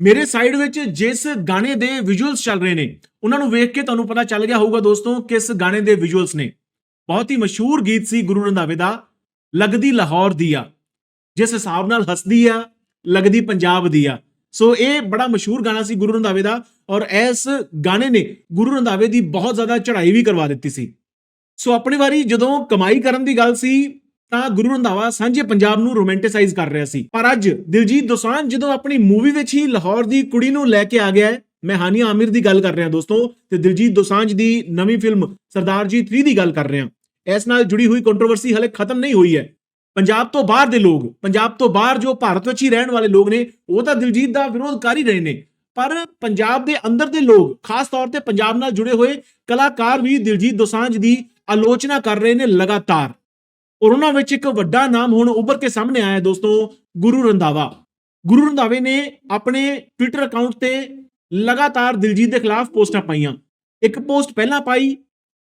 ਮੇਰੇ ਸਾਈਡ ਵਿੱਚ ਜਿਸ ਗਾਣੇ ਦੇ ਵਿਜ਼ੂਅਲਸ ਚੱਲ ਰਹੇ ਨੇ, ਉਹਨਾਂ ਨੂੰ ਵੇਖ ਕੇ ਤੁਹਾਨੂੰ ਪਤਾ ਚੱਲ ਗਿਆ ਹੋਊਗਾ ਦੋਸਤੋ ਕਿਸ ਗਾਣੇ ਦੇ ਵਿਜ਼ੂਅਲਸ ਨੇ। ਬਹੁਤ ਹੀ ਮਸ਼ਹੂਰ ਗੀਤ ਸੀ ਗੁਰੂ ਰੰਧਾਵੇ ਦਾ, ਲੱਗਦੀ ਲਾਹੌਰ ਦੀ ਆ। ਜਿਸ ਹਿਸਾਬ ਨਾਲ ਹੱਸਦੀ ਆ, ਲੱਗਦੀ ਪੰਜਾਬ ਦੀ ਆ। ਸੋ ਇਹ ਬੜਾ ਮਸ਼ਹੂਰ ਗਾਣਾ ਸੀ ਗੁਰੂ ਰੰਧਾਵੇ ਦਾ ਔਰ ਇਸ ਗਾਣੇ ਨੇ ਗੁਰੂ ਰੰਧਾਵੇ ਦੀ ਬਹੁਤ ਜ਼ਿਆਦਾ ਚੜ੍ਹਾਈ ਵੀ ਕਰਵਾ ਦਿੱਤੀ ਸੀ। ਸੋ ਆਪਣੀ ਵਾਰੀ ਜਦੋਂ ਕਮਾਈ ਕਰਨ ਦੀ ਗੱਲ ਸੀ ਤਾਂ ਗੁਰੂ ਰੰਧਾਵਾ ਸਾਂਝੇ ਪੰਜਾਬ ਨੂੰ ਰੋਮਾਂਟਿਸਾਈਜ਼ ਕਰ ਰਿਹਾ ਸੀ। ਪਰ ਅੱਜ ਦਿਲਜੀਤ ਦੋਸਾਂਝ ਜਦੋਂ ਆਪਣੀ ਮੂਵੀ ਵਿੱਚ ਹੀ ਲਾਹੌਰ ਦੀ ਕੁੜੀ ਨੂੰ ਲੈ ਕੇ ਆ ਗਿਆ ਹੈ, ਮੈਂ ਹਾਨੀਆ ਆਮਿਰ ਦੀ ਗੱਲ ਕਰ ਰਿਹਾ ਦੋਸਤੋ, ਤੇ ਦਿਲਜੀਤ ਦੋਸਾਂਝ ਦੀ ਨਵੀਂ ਫਿਲਮ ਸਰਦਾਰ ਜੀ 3 ਦੀ ਗੱਲ ਕਰ ਰਿਹਾ ਇਸ ਨਾਲ ਜੁੜੀ ਹੋਈ ਕੰਟਰੋਵਰਸੀ ਹਲੇ ਖਤਮ ਨਹੀਂ ਹੋਈ ਹੈ। ਪੰਜਾਬ ਤੋਂ ਬਾਹਰ ਦੇ ਲੋਕ, ਪੰਜਾਬ ਤੋਂ ਬਾਹਰ ਜੋ ਭਾਰਤ ਵਿੱਚ ਹੀ ਰਹਿਣ ਵਾਲੇ ਲੋਕ ਨੇ, ਉਹ ਤਾਂ ਦਿਲਜੀਤ ਦਾ ਵਿਰੋਧ ਕਰ ਹੀ ਰਹੇ ਨੇ। ਪਰ ਪੰਜਾਬ ਦੇ ਅੰਦਰ ਦੇ ਲੋਕ, ਖਾਸ ਤੌਰ ਤੇ ਪੰਜਾਬ ਨਾਲ ਜੁੜੇ ਹੋਏ ਕਲਾਕਾਰ ਵੀ ਦਿਲਜੀਤ ਦੋਸਾਂਝ ਦੀ ਆਲੋਚਨਾ ਕਰ ਰਹੇ ਨੇ ਲਗਾਤਾਰ। ਔਰ ਉਹਨਾਂ ਵਿੱਚ ਇੱਕ ਵੱਡਾ ਨਾਮ ਹੁਣ ਉੱਭਰ ਕੇ ਸਾਹਮਣੇ ਆਇਆ ਹੈ ਦੋਸਤੋ, ਗੁਰੂ ਰੰਧਾਵਾ। ਗੁਰੂ ਰੰਧਾਵੇ ਨੇ ਆਪਣੇ ਟਵਿੱਟਰ ਅਕਾਊਂਟ ਤੇ ਲਗਾਤਾਰ ਦਿਲਜੀਤ ਦੇ ਖਿਲਾਫ ਪੋਸਟਾਂ ਪਾਈਆਂ। ਇੱਕ ਪੋਸਟ ਪਹਿਲਾਂ ਪਾਈ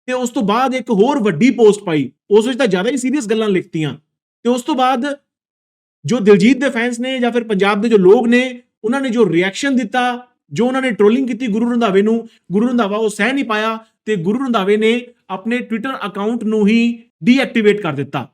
ਤੇ ਉਸ ਤੋਂ ਬਾਅਦ ਇੱਕ ਹੋਰ ਵੱਡੀ ਪੋਸਟ ਪਾਈ। ਉਸ ਵਿੱਚ ਤਾਂ ਜ਼ਿਆਦਾ ਹੀ ਸੀਰੀਅਸ ਗੱਲਾਂ ਲਿਖਤੀਆਂ। ਤੇ ਉਸ ਤੋਂ ਬਾਅਦ ਜੋ ਦਿਲਜੀਤ ਦੇ ਫੈਨਸ ਨੇ ਜਾਂ ਫਿਰ ਪੰਜਾਬ ਦੇ ਜੋ ਲੋਕ ਨੇ, ਉਹਨਾਂ ਨੇ ਜੋ ਰਿਐਕਸ਼ਨ ਦਿੱਤਾ, ਜੋ ਉਹਨਾਂ ਨੇ ਟ੍ਰੋਲਿੰਗ ਕੀਤੀ ਗੁਰੂ ਰੰਧਾਵੇ ਨੂੰ, ਗੁਰੂ ਰੰਧਾਵਾ ਉਹ ਸਹਿ ਨਹੀਂ ਪਾਇਆ। ਤੇ ਗੁਰੂ ਰੰਧਾਵੇ ਨੇ ਆਪਣੇ ਟਵਿੱਟਰ ਅਕਾਊਂਟ ਨੂੰ ਹੀ ਡੀਐਕਟੀਵੇਟ ਕਰ ਦਿੱਤਾ।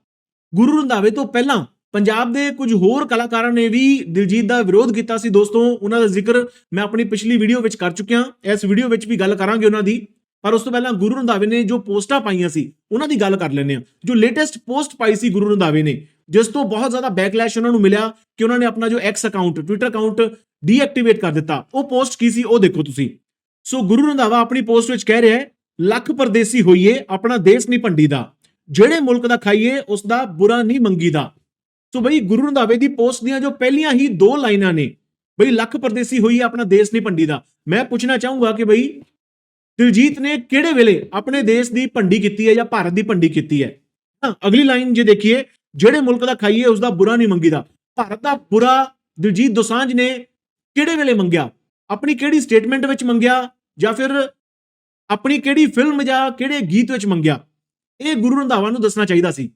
ਗੁਰੂ ਰੰਧਾਵੇ ਤੋਂ ਪਹਿਲਾਂ ਪੰਜਾਬ ਦੇ ਕੁਝ ਹੋਰ ਕਲਾਕਾਰਾਂ ਨੇ ਵੀ ਦਿਲਜੀਤ ਦਾ ਵਿਰੋਧ ਕੀਤਾ ਸੀ। ਦੋਸਤੋ, ਉਹਨਾਂ ਦਾ ਜ਼ਿਕਰ ਮੈਂ ਆਪਣੀ ਪਿਛਲੀ ਵੀਡੀਓ ਵਿੱਚ ਕਰ ਚੁੱਕਿਆ। ਇਸ ਵੀਡੀਓ ਵਿੱਚ ਵੀ ਗੱਲ ਕਰਾਂਗੇ ਉਹਨਾਂ ਦੀ। ਪਰ ਉਸ ਤੋਂ ਪਹਿਲਾਂ ਗੁਰੂ ਰੰਧਾਵੇ ਨੇ ਜੋ ਪੋਸਟਾਂ ਪਾਈਆਂ ਸੀ, ਉਹਨਾਂ ਦੀ ਗੱਲ ਕਰ ਲੈਂਦੇ ਆ ਜੋ ਲੇਟੈਸਟ ਪੋਸਟ ਪਾਈ ਸੀ ਗੁਰੂ ਰੰਧਾਵੇ ਨੇ, ਜਿਸ ਤੋਂ ਬਹੁਤ ਜ਼ਿਆਦਾ ਬੈਕਲੈਸ਼ ਉਹਨਾਂ ਨੂੰ ਮਿਲਿਆ ਕਿ ਉਹਨਾਂ ਨੇ ਆਪਣਾ ਜੋ X account Twitter account deactivate ਕਰ ਦਿੱਤਾ। ਉਹ ਪੋਸਟ ਕੀ ਸੀ? ਉਹ ਦੇਖੋ ਤੁਸੀਂ। ਸੋ ਗੁਰੂ ਰੰਧਾਵਾ ਆਪਣੀ ਪੋਸਟ ਵਿੱਚ ਕਹਿ ਰਿਹਾ ਹੈ ਲੱਖ ਪਰਦੇਸੀ ਹੋਈਏ, ਆਪਣਾ ਦੇਸ਼ ਨਹੀਂ ਭੰਡੀ ਦਾ ਜਿਹੜੇ ਮੁਲਕ ਦਾ ਖਾਈਏ ਉਸ ਦਾ ਬੁਰਾ ਨਹੀਂ ਮੰਗੀਦਾ। ਸੋ ਬਈ ਗੁਰੂ ਰੰਧਾਵੇ ਦੀ ਪੋਸਟ ਦੀਆਂ ਜੋ ਪਹਿਲੀਆਂ ਹੀ ਦੋ ਲਾਈਨਾਂ ਨੇ, ਬਈ ਲੱਖ ਪਰਦੇਸੀ ਹੋਈਏ, ਆਪਣਾ ਦੇਸ਼ ਨਹੀਂ ਭੰਡੀਦਾ। ਮੈਂ ਪੁੱਛਣਾ ਚਾਹੂੰਗਾ ਕਿ ਬਈ ਦਿਲਜੀਤ ਨੇ ਕਿਹੜੇ ਵੇਲੇ ਆਪਣੇ ਦੇਸ਼ ਦੀ ਭੰਡੀ ਕੀਤੀ ਹੈ ਜਾਂ ਭਾਰਤ ਦੀ ਭੰਡੀ ਕੀਤੀ ਹੈ? ਹਾਂ ਅਗਲੀ ਲਾਈਨ ਜੇ ਦੇਖੀਏ, ਜਿਹੜੇ ਮੁਲਕ ਦਾ ਖਾਈਏ ਉਸ ਦਾ ਬੁਰਾ ਨਹੀਂ ਮੰਗੀਦਾ। ਭਾਰਤ ਦਾ ਬੁਰਾ ਦਿਲਜੀਤ ਦੋਸਾਂਝ ਨੇ ਕਿਹੜੇ ਵੇਲੇ ਮੰਗਿਆ? ਆਪਣੀ ਕਿਹੜੀ ਸਟੇਟਮੈਂਟ ਵਿੱਚ ਮੰਗਿਆ ਜਾਂ ਫਿਰ ਆਪਣੀ ਕਿਹੜੀ ਫਿਲਮ ਜਾਂ ਕਿਹੜੇ ਗੀਤ ਵਿੱਚ ਮੰਗਿਆ? ਇਹ ਗੁਰੂ ਰੰਧਾਵਾ ਨੂੰ ਦੱਸਣਾ ਚਾਹੀਦਾ ਸੀ।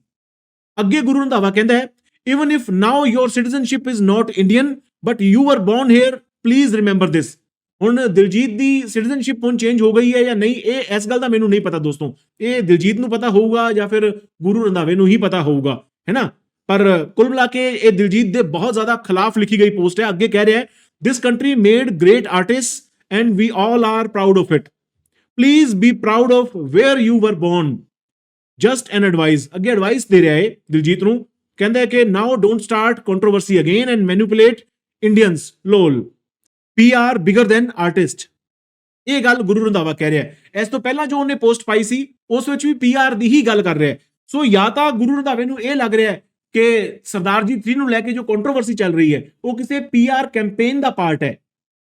ਅੱਗੇ ਗੁਰੂ ਰੰਧਾਵਾ ਕਹਿੰਦਾ ਹੈ even if now your citizenship is not Indian but you are born here please remember this ਹੁਣ ਦਿਲਜੀਤ ਦੀ ਸਿਟੀਜ਼ਨਸ਼ਿਪ ਹੁਣ ਚੇਂਜ ਹੋ ਗਈ ਹੈ ਜਾਂ ਨਹੀਂ, ਇਹ ਇਸ ਗੱਲ ਦਾ ਮੈਨੂੰ ਨਹੀਂ ਪਤਾ ਦੋਸਤੋ। ਇਹ ਦਿਲਜੀਤ ਨੂੰ ਪਤਾ ਹੋਊਗਾ ਜਾਂ ਫਿਰ ਗੁਰੂ ਰੰਧਾਵੇ ਨੂੰ ਹੀ ਪਤਾ ਹੋਊਗਾ ਹੈਨਾ ਪਰ ਕੁੱਲ ਮਿਲਾ ਕੇ ਇਹ ਦਿਲਜੀਤ ਦੇ ਬਹੁਤ ਜ਼ਿਆਦਾ ਖਿਲਾਫ ਲਿਖੀ ਗਈ ਪੋਸਟ ਹੈ। ਅੱਗੇ ਕਹਿ ਰਿਹਾ ਹੈ this country made great artist and we all are proud of it please be proud of where you were born just an advice ਅੱਗੇ ਐਡਵਾਈਸ ਦੇ ਰਿਹਾ ਹੈ ਦਿਲਜੀਤ ਨੂੰ। ਕਹਿੰਦਾ ਹੈ ਕਿ now don't start controversy again and manipulate Indians lol be bigger than artist ਇਹ ਗੱਲ ਗੁਰੂ ਰੰਧਾਵਾ ਕਹਿ ਰਿਹਾ ਹੈ। ਇਸ ਤੋਂ ਪਹਿਲਾਂ ਜੋ ਉਹਨੇ ਪੋਸਟ ਪਾਈ ਸੀ, ਉਸ ਵਿੱਚ ਵੀ ਪੀ ਆਰ ਦੀ ਹੀ ਗੱਲ ਕਰ ਰਿਹਾ ਹੈ। ਸੋ ਜਾਂ ਤਾਂ ਗੁਰੂ ਰੰਧਾਵੇ ਨੂੰ ਇਹ ਲੱਗ ਰਿਹਾ ਹੈ ਕਿ ਸਰਦਾਰ ਜੀ 3 ਨੂੰ ਲੈ ਕੇ ਜੋ ਕੰਟਰੋਵਰਸੀ ਚੱਲ ਰਹੀ ਹੈ, ਉਹ ਕਿਸੇ ਪੀ ਆਰ ਕੈਂਪੇਨ ਦਾ ਪਾਰਟ ਹੈ।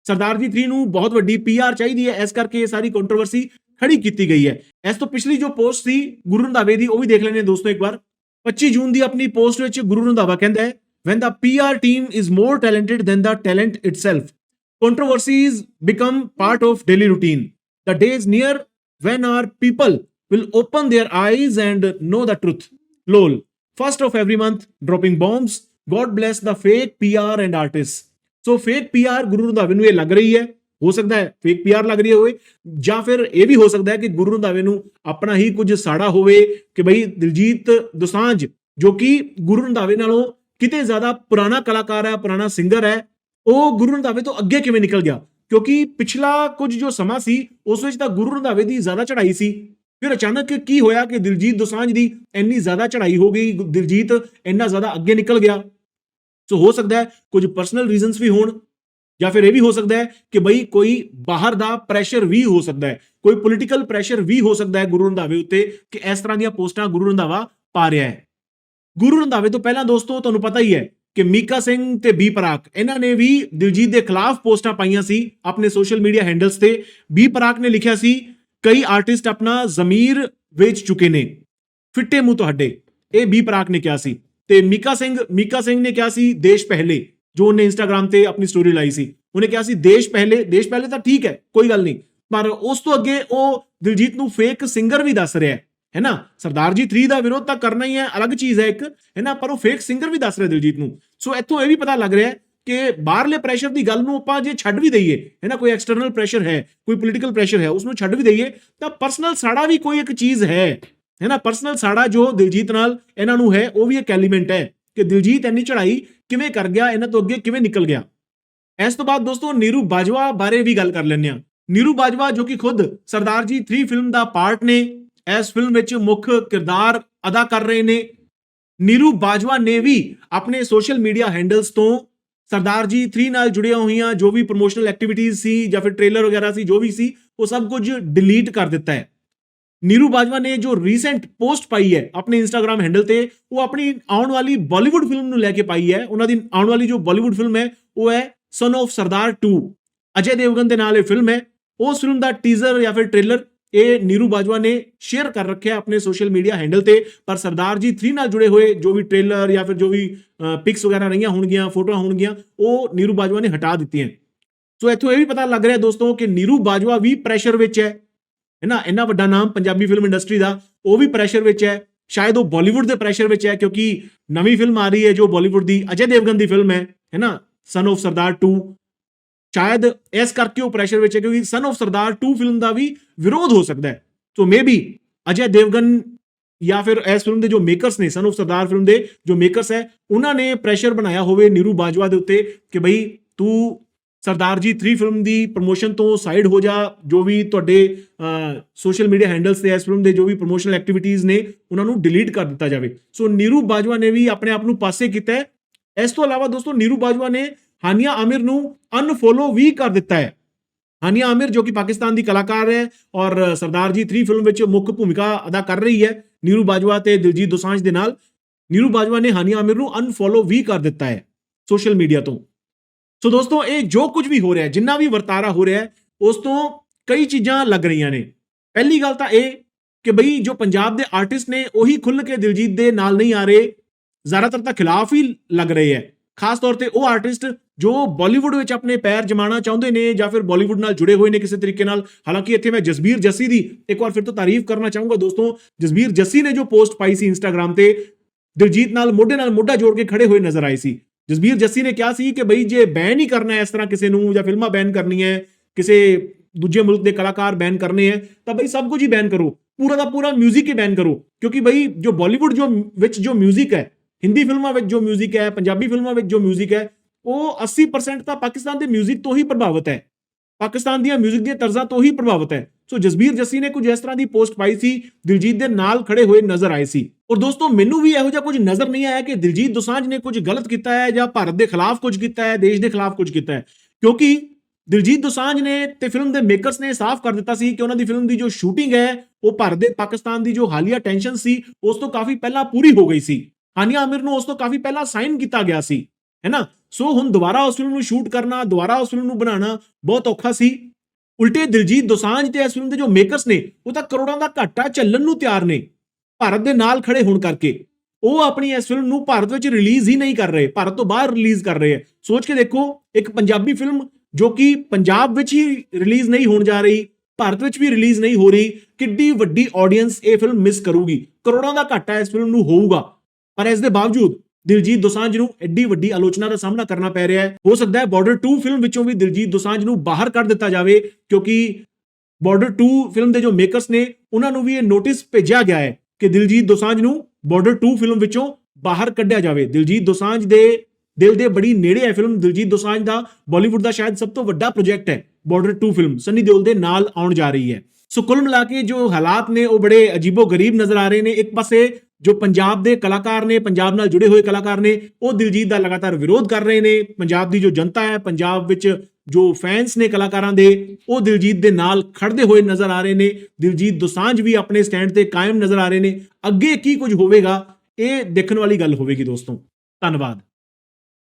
ਸਰਦਾਰ ਜੀ 3 ਨੂੰ ਬਹੁਤ ਵੱਡੀ ਪੀ ਆਰ ਚਾਹੀਦੀ ਹੈ ਇਸ ਕਰਕੇ ਇਹ ਸਾਰੀ ਕੰਟਰੋਵਰਸੀ ਖੜੀ ਕੀਤੀ ਗਈ ਹੈ ਇਸ ਤੋਂ ਪਿਛਲੀ ਜੋ ਪੋਸਟ ਸੀ ਗੁਰੂ ਰੰਧਾਵੇ ਦੀ ਉਹ ਵੀ ਦੇਖ ਲੈਣੇ ਦੋਸਤੋ ਇੱਕ ਵਾਰ 25 ਜੂਨ ਦੀ ਆਪਣੀ ਪੋਸਟ ਵਿੱਚ ਗੁਰੂ ਰੰਧਾਵਾ ਕਹਿੰਦਾ ਹੈ when the PR team is more talented than the talent itself. Controversies become part of daily routine. The day is near when our people will open their eyes and know the truth. LOL. First of every month, dropping bombs. God bless the fake PR and artists. So fake PR Guru ਰੰਧਾਵੇ ਨੂੰ ਇਹ ਲੱਗ ਰਹੀ ਹੈ। ਹੋ ਸਕਦਾ ਹੈ fake PR ਲੱਗ ਰਹੀ ਹੋਵੇ ਜਾਂ ਫਿਰ ਇਹ ਵੀ ਹੋ ਸਕਦਾ ਹੈ ਕਿ ਗੁਰੂ ਰੰਧਾਵੇ ਨੂੰ ਆਪਣਾ ਹੀ ਕੁਝ ਸਾੜਾ ਹੋਵੇ ਕਿ ਬਈ ਦਿਲਜੀਤ ਦੋਸਾਂਝ, ਜੋ ਕਿ ਗੁਰੂ ਰੰਧਾਵੇ ਨਾਲੋਂ ਕਿਤੇ ਜ਼ਿਆਦਾ ਪੁਰਾਣਾ ਕਲਾਕਾਰ ਹੈ, ਪੁਰਾਣਾ ਸਿੰਗਰ ਹੈ, ਉਹ ਗੁਰੂ ਰੰਧਾਵੇ ਤੋਂ ਅੱਗੇ ਕਿਵੇਂ ਨਿਕਲ ਗਿਆ? ਕਿਉਂਕਿ ਪਿਛਲਾ ਕੁਝ ਜੋ ਸਮਾਂ ਸੀ, ਉਸ ਵਿੱਚ ਤਾਂ ਗੁਰੂ ਰੰਧਾਵੇ ਦੀ ਜ਼ਿਆਦਾ ਚੜ੍ਹਾਈ ਸੀ। ਫਿਰ ਅਚਾਨਕ ਕੀ ਹੋਇਆ ਕਿ ਦਿਲਜੀਤ ਦੋਸਾਂਝ ਦੀ ਇੰਨੀ ਜ਼ਿਆਦਾ ਚੜ੍ਹਾਈ ਹੋ ਗਈ, ਦਿਲਜੀਤ ਇੰਨਾ ਜ਼ਿਆਦਾ ਅੱਗੇ ਨਿਕਲ ਗਿਆ। ਸੋ ਹੋ ਸਕਦਾ ਹੈ ਕੁਝ ਪਰਸਨਲ ਰੀਜ਼ਨਸ ਵੀ ਹੋਣ ਜਾਂ ਫਿਰ ਇਹ ਵੀ ਹੋ ਸਕਦਾ ਹੈ ਕਿ ਬਈ ਕੋਈ ਬਾਹਰ ਦਾ ਪ੍ਰੈਸ਼ਰ ਵੀ ਹੋ ਸਕਦਾ ਹੈ, ਕੋਈ ਪੋਲੀਟੀਕਲ ਪ੍ਰੈਸ਼ਰ ਵੀ ਹੋ ਸਕਦਾ ਹੈ ਗੁਰੂ ਰੰਧਾਵੇ ਉੱਤੇ ਕਿ ਇਸ ਤਰ੍ਹਾਂ ਦੀਆਂ ਪੋਸਟਾਂ ਗੁਰੂ ਰੰਧਾਵਾ ਪਾ ਰਿਹਾ ਹੈ। ਗੁਰੂ ਰੰਧਾਵੇ ਤੋਂ ਪਹਿਲਾਂ ਦੋਸਤੋ, ਤੁਹਾਨੂੰ ਪਤਾ ਹੀ ਹੈ ਕਿ ਮੀਕਾ ਸਿੰਘ ਤੇ ਬੀ ਪਰਾਕ, ਇਹਨਾਂ ਨੇ ਵੀ ਦਿਲਜੀਤ ਦੇ ਖਿਲਾਫ ਪੋਸਟਾਂ ਪਾਈਆਂ ਸੀ ਆਪਣੇ ਸੋਸ਼ਲ ਮੀਡੀਆ ਹੈਂਡਲਸ ਤੇ। ਬੀ ਪਰਾਕ ਨੇ ਲਿਖਿਆ ਸੀ, ਕਈ ਆਰਟਿਸਟ ਆਪਣਾ ਜ਼ਮੀਰ ਵੇਚ ਚੁੱਕੇ ਨੇ, ਫਿੱਟੇ ਮੂੰਹ ਤੁਹਾਡੇ, ਇਹ ਬੀ ਪਰਾਕ ਨੇ ਕਿਹਾ ਸੀ। ਤੇ ਮੀਕਾ ਸਿੰਘ ਮੀਕਾ ਸਿੰਘ ਨੇ ਕਿਹਾ ਸੀ ਦੇਸ਼ ਪਹਿਲੇ, ਜੋ ਉਹਨੇ ਇੰਸਟਾਗ੍ਰam ਤੇ ਆਪਣੀ ਸਟੋਰੀ ਲਾਈ ਸੀ। ਉਹਨੇ ਕਿਹਾ ਸੀ ਦੇਸ਼ ਪਹਿਲੇ ਦੇਸ਼ ਪਹਿਲੇ ਤਾਂ ਠੀਕ ਹੈ, ਕੋਈ ਗੱਲ ਨਹੀਂ। ਪਰ ਉਸ ਤੋਂ ਅੱਗੇ ਉਹ ਦਿਲਜੀਤ ਨੂੰ ਫੇਕ ਸਿੰਗਰ ਵੀ ਦੱਸ ਰਿਹਾ ਹੈ ਨਾ? ਸਰਦਾਰ ਜੀ 3 ਦਾ ਵਿਰੋਧ ਤਾਂ ਕਰਨਾ ਹੀ ਹੈ, ਅਲੱਗ ਚੀਜ਼ ਹੈ ਇੱਕ, ਹੈ ਨਾ? ਪਰ ਉਹ ਫੇਕ ਸਿੰਗਰ ਵੀ ਦੱਸ ਰਿਹਾ ਦਿਲਜੀਤ ਨੂੰ। ਸੋ ਇੱਥੋਂ ਇਹ ਵੀ ਪਤਾ ਲੱਗ ਰਿਹਾ ਹੈ ਕਿ ਬਾਹਰਲੇ ਪ੍ਰੈਸ਼ਰ ਦੀ ਗੱਲ ਨੂੰ ਆਪਾਂ ਜੇ ਛੱਡ ਵੀ ਦਈਏ, ਹੈ ਨਾ? ਕੋਈ ਐਕਸਟਰਨਲ ਪ੍ਰੈਸ਼ਰ ਹੈ, ਕੋਈ ਪੋਲੀਟੀਕਲ ਪ੍ਰੈਸ਼ਰ ਹੈ ਉਸ ਨੂੰ ਛੱਡ ਵੀ ਦਈਏ, ਤਾਂ ਪਰਸਨਲ ਸਾੜਾ ਵੀ ਕੋਈ ਇੱਕ ਚੀਜ਼ ਹੈ। ਹੈ ਨਾ? ਪਰਸਨਲ ਸਾੜਾ ਜੋ ਦਿਲਜੀਤ ਨਾਲ ਇਹਨਾਂ ਨੂੰ ਹੈ, ਉਹ ਵੀ ਇੱਕ ਐਲੀਮੈਂਟ ਹੈ ਕਿ ਦਿਲਜੀਤ ਇੰਨੀ ਚੜ੍ਹਾਈ ਕਿਵੇਂ ਕਰ ਗਿਆ, ਇਹਨਾਂ ਤੋਂ ਅੱਗੇ ਕਿਵੇਂ ਨਿਕਲ ਗਿਆ। ਇਸ ਤੋਂ ਬਾਅਦ ਦੋਸਤੋ, ਨੀਰੂ ਬਾਜਵਾ ਬਾਰੇ ਵੀ ਗੱਲ ਕਰ ਲੈਂਦੇ ਆ ਨੀਰੂ ਬਾਜਵਾ ਜੋ ਕਿ ਖੁਦ ਸਰਦਾਰ ਜੀ 3 ਫਿਲਮ ਦਾ ਪਾਰਟ ਨੇ, ਇਸ ਫਿਲਮ ਵਿੱਚ ਮੁੱਖ ਕਿਰਦਾਰ ਅਦਾ ਕਰ ਰਹੇ ਨੇ। ਨੀਰੂ ਬਾਜਵਾ ਨੇ ਵੀ ਆਪਣੇ ਸੋਸ਼ਲ ਮੀਡੀਆ ਹੈਂਡਲਸ ਤੋਂ ਸਰਦਾਰ ਜੀ 3 ਨਾਲ ਜੁੜੀਆਂ ਹੋਈਆਂ, ਜੋ ਵੀ ਪ੍ਰੋਮੋਸ਼ਨਲ ਐਕਟੀਵਿਟੀਜ਼ ਸੀ ਜਾਂ ਫਿਰ ਟ੍ਰੇਲਰ ਵਗੈਰਾ ਸੀ, ਜੋ ਵੀ ਸੀ, ਉਹ ਸਭ ਕੁਝ ਡਿਲੀਟ ਕਰ ਦਿੱਤਾ ਹੈ। ਨੀਰੂ ਬਾਜਵਾ ਨੇ ਜੋ ਰੀਸੈਂਟ ਪੋਸਟ ਪਾਈ ਹੈ, ਆਪਣੇ ਇੰਸਟਾਗ੍ਰam ਹੈਂਡਲ ਤੇ, ਉਹ ਆਪਣੀ ਆਉਣ ਵਾਲੀ ਬਾਲੀਵੁੱਡ ਫਿਲਮ ਨੂੰ ਲੈ ਕੇ ਪਾਈ ਹੈ। ਉਹਨਾਂ ਦੀ ਆਉਣ ਵਾਲੀ ਜੋ ਬਾਲੀਵੁੱਡ ਫਿਲਮ ਹੈ, ਉਹ ਹੈ ਸਨ of ਸਰਦਾਰ 2 ਅਜੇ ਦੇਵਗਨ ਦੇ ਨਾਲ ਇਹ ਫਿਲਮ ਹੈ। ਉਸ ਫਿਲਮ ਦਾ ਟੀਜ਼ਰ ਜਾਂ ਫਿਰ ਟ੍ਰੇਲਰ ਇਹ ਨੀਰੂ ਬਾਜਵਾ ਨੇ ਸ਼ੇਅਰ ਕਰ ਰੱਖਿਆ ਆਪਣੇ ਸੋਸ਼ਲ ਮੀਡੀਆ ਹੈਂਡਲ ਤੇ। ਪਰ ਸਰਦਾਰ ਜੀ 3 ਨਾਲ ਜੁੜੇ ਹੋਏ, ਜੋ ਵੀ ਟ੍ਰੇਲਰ ਜਾਂ ਫਿਰ ਜੋ ਵੀ ਪਿਕਸ ਵਗੈਰਾ ਰਹੀਆਂ ਹੋਣਗੀਆਂ, ਫੋਟੋਆਂ ਹੋਣਗੀਆਂ, ਉਹ ਨੀਰੂ ਬਾਜਵਾ ਨੇ ਹਟਾ ਦਿੱਤੀਆਂ। ਸੋ ਇੱਥੋਂ ਇਹ ਵੀ ਪਤਾ ਲੱਗ ਰਿਹਾ ਦੋਸਤੋ ਕਿ ਨੀਰੂ ਬਾਜਵਾ ਵੀ ਪ੍ਰੈਸ਼ਰ ਵਿੱਚ ਹੈ। ਹੈ ਨਾ? ਇੰਨਾ ਵੱਡਾ ਨਾਮ ਪੰਜਾਬੀ ਫਿਲਮ ਇੰਡਸਟਰੀ ਦਾ, ਉਹ ਵੀ ਪ੍ਰੈਸ਼ਰ ਵਿੱਚ ਹੈ। ਸ਼ਾਇਦ ਉਹ ਬਾਲੀਵੁੱਡ ਦੇ ਪ੍ਰੈਸ਼ਰ ਵਿੱਚ ਹੈ, ਕਿਉਂਕਿ ਨਵੀਂ ਫਿਲਮ ਆ ਰਹੀ ਹੈ, ਜੋ ਬਾਲੀਵੁੱਡ ਦੀ ਅਜੇ ਦੇਵਗਨ ਦੀ ਫਿਲਮ ਹੈ ਹੈ ਨਾ? ਸਨ of ਸਰਦਾਰ 2 ਸ਼ਾਇਦ ਇਸ ਕਰਕੇ ਉਹ ਪ੍ਰੈਸ਼ਰ ਵਿੱਚ ਹੈ, ਕਿਉਂਕਿ ਸਨ of ਸਰਦਾਰ 2 ਫਿਲਮ ਦਾ ਵੀ ਵਿਰੋਧ ਹੋ ਸਕਦਾ ਹੈ। ਸੋ ਮੇਬੀ ਅਜੇ ਦੇਵਗਨ ਜਾਂ ਫਿਰ ਇਸ ਫਿਲਮ ਦੇ ਜੋ ਮੇਕਰਸ ਨੇ ਸਨ of ਸਰਦਾਰ ਫਿਲਮ ਦੇ ਜੋ ਮੇਕਰਸ ਹੈ, ਉਹਨਾਂ ਨੇ ਪ੍ਰੈਸ਼ਰ ਬਣਾਇਆ ਹੋਵੇ ਨੀਰੂ ਬਾਜਵਾ ਦੇ ਉੱਤੇ ਕਿ ਬਈ ਤੂੰ ਸਰਦਾਰ ਜੀ 3 ਫਿਲਮ ਦੀ ਪ੍ਰੋਮੋਸ਼ਨ ਤੋਂ ਸਾਈਡ ਹੋ ਜਾ, ਜੋ ਵੀ ਤੁਹਾਡੇ ਸੋਸ਼ਲ ਮੀਡੀਆ ਹੈਂਡਲਸ ਤੇ ਇਸ ਫਿਲਮ ਦੇ ਜੋ ਵੀ ਪ੍ਰੋਮੋਸ਼ਨਲ ਐਕਟੀਵਿਟੀਜ਼ ਨੇ, ਉਹਨਾਂ ਨੂੰ ਡਿਲੀਟ ਕਰ ਦਿੱਤਾ ਜਾਵੇ। ਸੋ ਨੀਰੂ ਬਾਜਵਾ ਨੇ ਵੀ ਆਪਣੇ ਆਪ ਨੂੰ ਪਾਸੇ ਕੀਤਾ ਇਸ ਤੋਂ ਇਲਾਵਾ ਦੋਸਤੋ ਨੀਰੂ ਬਾਜਵਾ ਨੇ ਹਾਨੀਆ ਆਮਿਰ ਨੂੰ ਅਨਫੋਲੋ ਵੀ ਕਰ ਦਿੱਤਾ ਹੈ। ਹਾਨੀਆ ਆਮਿਰ ਜੋ ਕਿ ਪਾਕਿਸਤਾਨ ਦੀ ਕਲਾਕਾਰ ਹੈ ਔਰ ਸਰਦਾਰ ਜੀ 3 ਫਿਲਮ ਵਿੱਚ ਮੁੱਖ ਭੂਮਿਕਾ ਅਦਾ ਕਰ ਰਹੀ ਹੈ ਨੀਰੂ ਬਾਜਵਾ ਤੇ ਦਿਲਜੀਤ ਦੋਸਾਂਝ ਦੇ ਨਾਲ। ਨੀਰੂ ਬਾਜਵਾ ਨੇ ਹਾਨੀਆ ਆਮਿਰ ਨੂੰ ਅਨਫੋਲੋ ਵੀ ਕਰ ਦਿੱਤਾ ਹੈ ਸੋਸ਼ਲ ਮੀਡੀਆ ਤੋਂ। ਸੋ ਦੋਸਤੋ, ਇਹ ਜੋ ਕੁਝ ਵੀ ਹੋ ਰਿਹਾ ਹੈ, ਜਿੰਨਾ ਵੀ ਵਰਤਾਰਾ ਹੋ ਰਿਹਾ ਹੈ, ਉਸ ਤੋਂ ਕਈ ਚੀਜ਼ਾਂ ਲੱਗ ਰਹੀਆਂ ਨੇ। ਪਹਿਲੀ ਗੱਲ ਤਾਂ ਇਹ ਕਿ ਬਈ ਜੋ ਪੰਜਾਬ ਦੇ ਆਰਟਿਸਟ ਨੇ, ਉਹੀ ਖੁੱਲ ਕੇ ਦਿਲਜੀਤ ਦੇ ਨਾਲ ਨਹੀਂ ਆ ਰਹੇ, ਜ਼ਿਆਦਾਤਰ ਤਾਂ ਖਿਲਾਫ ਹੀ ਲੱਗ ਰਹੇ ਹੈ। ਖਾਸ ਤੌਰ ਤੇ ਉਹ ਆਰਟਿਸਟ ਜੋ ਬਾਲੀਵੁੱਡ ਵਿੱਚ ਆਪਣੇ ਪੈਰ ਜਮਾਉਣਾ ਚਾਹੁੰਦੇ ਨੇ ਜਾਂ ਫਿਰ ਬਾਲੀਵੁੱਡ ਨਾਲ ਜੁੜੇ ਹੋਏ ਨੇ ਕਿਸੇ ਤਰੀਕੇ ਨਾਲ। ਹਾਲਾਂਕਿ ਇੱਥੇ ਮੈਂ ਜਸਬੀਰ ਜੱਸੀ ਦੀ ਇੱਕ ਵਾਰ ਫਿਰ ਤੋਂ ਤਾਰੀਫ ਕਰਨਾ ਚਾਹੂੰਗਾ ਦੋਸਤੋ, ਜਸਬੀਰ ਜੱਸੀ ਨੇ ਜੋ ਪੋਸਟ ਪਾਈ ਸੀ ਇੰਸਟਾਗ੍ਰam ਤੇ, ਦਿਲਜੀਤ ਨਾਲ, ਮੋਢੇ ਨਾਲ ਮੋਢਾ ਜੋੜ ਕੇ ਖੜੇ ਹੋਏ ਨਜ਼ਰ ਆਏ ਸੀ। ਜਸਬੀਰ ਜੱਸੀ ਨੇ ਕਿਹਾ ਸੀ ਕਿ ਬਈ ਜੇ ਬੈਨ ਹੀ ਕਰਨਾ ਹੈ ਇਸ ਤਰ੍ਹਾਂ ਕਿਸੇ ਨੂੰ ਜਾਂ ਫਿਲਮਾਂ ਬੈਨ ਕਰਨੀਆਂ ਹੈ ਕਿਸੇ ਦੂਜੇ ਮੁਲਕ ਦੇ ਕਲਾਕਾਰ ਬੈਨ ਕਰਨੇ ਹੈ ਤਾਂ ਬਈ ਸਭ ਕੁਝ ਹੀ ਬੈਨ ਕਰੋ ਪੂਰਾ ਦਾ ਪੂਰਾ 뮤직 ਹੀ ਬੈਨ ਕਰੋ ਕਿਉਂਕਿ ਬਈ ਜੋ ਬਾਲੀਵੁੱਡ ਜੋ ਵਿੱਚ ਜੋ 뮤직 ਹੈ ਹਿੰਦੀ ਫਿਲਮਾਂ ਵਿੱਚ ਜੋ 뮤직 ਹੈ ਪੰਜਾਬੀ ਫਿਲਮਾਂ ਵਿੱਚ ਜੋ 뮤직 ਹੈ ਉਹ 80% ਤਾਂ ਪਾਕਿਸਤਾਨ ਦੇ 뮤직 ਤੋਂ ਹੀ ਪ੍ਰਭਾਵਿਤ ਹੈ ਪਾਕਿਸਤਾਨ ਦੀਆਂ 뮤직 ਦੀਆਂ ਤਰਜ਼ਾਂ ਤੋਂ ਹੀ ਪ੍ਰਭਾਵਿਤ ਹੈ ਸੋ ਜਸਬੀਰ ਜੱਸੀ ਨੇ ਕੁਝ ਇਸ ਤਰ੍ਹਾਂ ਦੀ ਪੋਸਟ ਪਾਈ ਸੀ, ਦਿਲਜੀਤ ਦੇ ਨਾਲ ਖੜੇ ਹੋਏ ਨਜ਼ਰ ਆਏ ਸੀ। ਔਰ ਦੋਸਤੋ, ਮੈਨੂੰ ਵੀ ਇਹੋ ਜਿਹਾ ਕੁਝ ਨਜ਼ਰ ਨਹੀਂ ਆਇਆ ਕਿ ਦਿਲਜੀਤ ਦੋਸਾਂਝ ਨੇ ਕੁਝ ਗਲਤ ਕੀਤਾ ਹੈ ਜਾਂ ਭਾਰਤ ਦੇ ਖਿਲਾਫ ਕੁਝ ਕੀਤਾ ਹੈ, ਦੇਸ਼ ਦੇ ਖਿਲਾਫ ਕੁਝ ਕੀਤਾ ਹੈ। ਕਿਉਂਕਿ ਦਿਲਜੀਤ ਦੋਸਾਂਝ ਨੇ ਤੇ ਫਿਲਮ ਦੇ ਮੇਕਰਸ ਨੇ ਸਾਫ਼ ਕਰ ਦਿੱਤਾ ਸੀ ਕਿ ਉਹਨਾਂ ਦੀ ਫਿਲਮ ਦੀ ਜੋ ਸ਼ੂਟਿੰਗ ਹੈ, ਉਹ ਭਾਰਤ ਦੇ ਪਾਕਿਸਤਾਨ ਦੀ ਜੋ ਹਾਲੀਆ ਟੈਨਸ਼ਨ ਸੀ, ਉਸ ਤੋਂ ਕਾਫੀ ਪਹਿਲਾਂ ਪੂਰੀ ਹੋ ਗਈ ਸੀ। ਹਾਨੀਆ ਆਮਿਰ ਨੂੰ ਉਸ ਤੋਂ ਕਾਫੀ ਪਹਿਲਾਂ ਸਾਈਨ ਕੀਤਾ ਗਿਆ ਸੀ ਹੈਨਾ ਸੋ ਹੁਣ ਦੁਬਾਰਾ ਉਸ ਫਿਲਮ ਨੂੰ ਸ਼ੂਟ ਕਰਨਾ, ਦੁਬਾਰਾ ਉਸ ਫਿਲਮ ਨੂੰ ਬਣਾਉਣਾ ਬਹੁਤ ਔਖਾ ਸੀ। ਉਲਟੇ ਦਿਲਜੀਤ ਦੋਸਾਂਝ ਤੇ ਇਸ ਫਿਲਮ ਦੇ ਜੋ ਮੇਕਰਸ ਨੇ, ਉਹ ਤਾਂ ਕਰੋੜਾਂ ਦਾ ਘਾਟਾ ਚੱਲਣ ਨੂੰ ਤਿਆਰ ਨੇ, ਭਾਰਤ ਦੇ ਨਾਲ ਖੜੇ ਹੋਣ ਕਰਕੇ। ਉਹ ਆਪਣੀ ਇਸ ਫਿਲਮ ਨੂੰ ਭਾਰਤ ਵਿੱਚ ਰਿਲੀਜ਼ ਹੀ ਨਹੀਂ ਕਰ ਰਹੇ, ਭਾਰਤ ਤੋਂ ਬਾਹਰ ਰਿਲੀਜ਼ ਕਰ ਰਹੇ ਹੈ। ਸੋਚ ਕੇ ਦੇਖੋ, ਇੱਕ ਪੰਜਾਬੀ ਫਿਲਮ ਜੋ ਕਿ ਪੰਜਾਬ ਵਿੱਚ ਹੀ ਰਿਲੀਜ਼ ਨਹੀਂ ਹੋਣ ਜਾ ਰਹੀ, ਭਾਰਤ ਵਿੱਚ ਵੀ ਰਿਲੀਜ਼ ਨਹੀਂ ਹੋ ਰਹੀ, ਕਿੱਡੀ ਵੱਡੀ ਆਡੀਅנס ਇਹ ਫਿਲਮ ਮਿਸ ਕਰੂਗੀ। ਕਰੋੜਾਂ ਦਾ ਘਾਟਾ ਇਸ ਫਿਲਮ ਨੂੰ ਹੋਊਗਾ। ਪਰ ਇਸ ਦੇ ਬਾਵਜੂਦ ਦਿਲਜੀਤ ਦੋਸਾਂਝ ਨੂੰ ਐਡੀ ਵੱਡੀ ਆਲੋਚਨਾ ਦਾ ਸਾਹਮਣਾ ਕਰਨਾ ਪੈ ਰਿਹਾ ਹੈ। ਹੋ ਸਕਦਾ ਹੈ ਬਾਰਡਰ 2 ਫਿਲਮ ਵਿੱਚੋਂ ਵੀ ਦਿਲਜੀਤ ਦੋਸਾਂਝ ਨੂੰ ਬਾਹਰ ਕੱਢ ਦਿੱਤਾ ਜਾਵੇ, ਕਿਉਂਕਿ ਬਾਰਡਰ 2 ਫਿਲਮ ਦੇ ਜੋ ਮੇਕਰਸ ਨੇ, ਉਹਨਾਂ ਨੂੰ ਵੀ ਇਹ ਨੋਟਿਸ ਭੇਜਿਆ ਗਿਆ ਹੈ ਕਿ ਦਿਲਜੀਤ ਦੋਸਾਂਝ ਨੂੰ ਬਾਰਡਰ 2 ਫਿਲਮ ਵਿੱਚੋਂ ਬਾਹਰ ਕੱਢਿਆ ਜਾਵੇ। ਦਿਲਜੀਤ ਦੋਸਾਂਝ ਦੇ ਦਿਲ ਦੇ ਬੜੀ ਨੇੜੇ ਹੈ ਫਿਲਮ ਦਿਲਜੀਤ ਦੋਸਾਂਝ ਦਾ ਬਾਲੀਵੁੱਡ ਦਾ ਸ਼ਾਇਦ ਸਭ ਤੋਂ ਵੱਡਾ ਪ੍ਰੋਜੈਕਟ ਹੈ ਬਾਰਡਰ 2 ਫਿਲਮ ਸਨੀ ਦਿਓਲ ਦੇ ਨਾਲ ਆਉਣ ਜਾ ਰਹੀ ਹੈ। ਸੋ ਕੁੱਲ ਮਿਲਾ ਕੇ ਜੋ ਹਾਲਾਤ ਨੇ, ਉਹ ਬੜੇ ਅਜੀਬੋ ਗਰੀਬ ਨਜ਼ਰ ਆ ਰਹੇ ਨੇ। ਇੱਕ ਪਾਸੇ ਜੋ ਪੰਜਾਬ ਦੇ ਕਲਾਕਾਰ ਨੇ, ਪੰਜਾਬ ਨਾਲ ਜੁੜੇ ਹੋਏ ਕਲਾਕਾਰ ਨੇ, ਉਹ ਦਿਲਜੀਤ ਦਾ ਲਗਾਤਾਰ ਵਿਰੋਧ ਕਰ ਰਹੇ ਨੇ। ਪੰਜਾਬ ਦੀ ਜੋ ਜਨਤਾ ਹੈ, ਪੰਜਾਬ ਵਿੱਚ ਜੋ ਫੈਨਸ ਨੇ ਕਲਾਕਾਰਾਂ ਦੇ, ਉਹ ਦਿਲਜੀਤ ਦੇ ਨਾਲ ਖੜਦੇ ਹੋਏ ਨਜ਼ਰ ਆ ਰਹੇ ਨੇ। ਦਿਲਜੀਤ ਦੋਸਾਂਝ ਵੀ ਆਪਣੇ ਸਟੈਂਡ ਤੇ ਕਾਇਮ ਨਜ਼ਰ ਆ ਰਹੇ ਨੇ। ਅੱਗੇ ਕੀ ਕੁਝ ਹੋਵੇਗਾ, ਇਹ ਦੇਖਣ ਵਾਲੀ ਗੱਲ ਹੋਵੇਗੀ ਦੋਸਤੋ। ਧੰਨਵਾਦ।